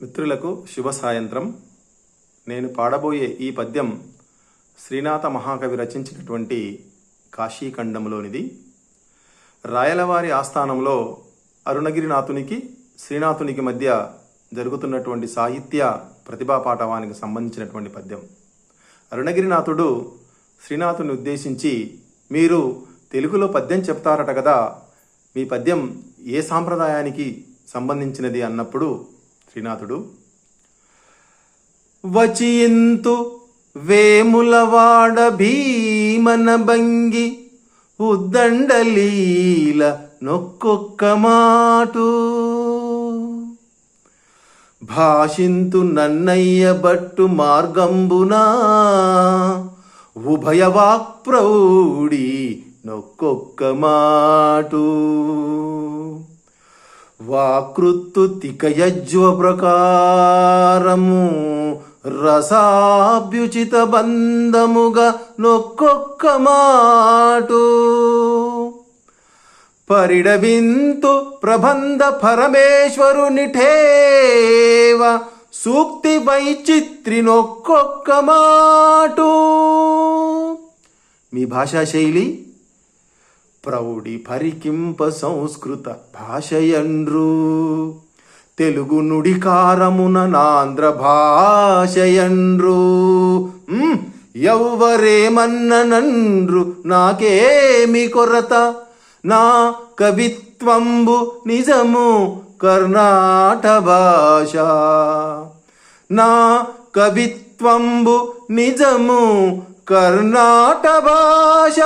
మిత్రులకు శుభ సాయంత్రం నేను పాడబోయే ఈ పద్యం శ్రీనాథ మహాకవి రచించినటువంటి కాశీఖండంలోనిది రాయలవారి ఆస్థానంలో అరుణగిరినాథునికి శ్రీనాథునికి మధ్య జరుగుతున్నటువంటి సాహిత్య ప్రతిభా పాఠవానికి సంబంధించినటువంటి పద్యం. అరుణగిరినాథుడు శ్రీనాథుని ఉద్దేశించి మీరు తెలుగులో పద్యం చెప్తారట కదా మీ పద్యం ఏ సాంప్రదాయానికి సంబంధించినది? అన్నప్పుడు శ్రీనాథుడు వచియంతు వేములవాడ భీమన భంగి ఉద్దండలీల నొక్కొక్క మాటు. భాషింతు నన్నయ్య బట్టు మార్గంబునా ఉభయవాక్ప్రౌఢి నొక్కొక్క మాటు. వాకృత్తుతికయజ్వ ప్రకారము రసాభ్యుచిత బంధముగా నొక్కొక్క మాటు. పరిడవింతు ప్రబంధ పరమేశ్వరునిఠేవ సూక్తి వైచిత్రి నొక్కొక్క మాటు. మీ భాషా శైలి ప్రౌఢి పరికింప సంస్కృత భాషయండ్రు. తెలుగు నుడికారమున నాంధ్ర భాషయండ్రు. ఎవ్వరేమన్ననండ్రు నాకేమి కొరత? నా కవిత్వంబు నిజము కర్ణాట భాష. నా కవిత్వంబు నిజము కర్ణాట భాష.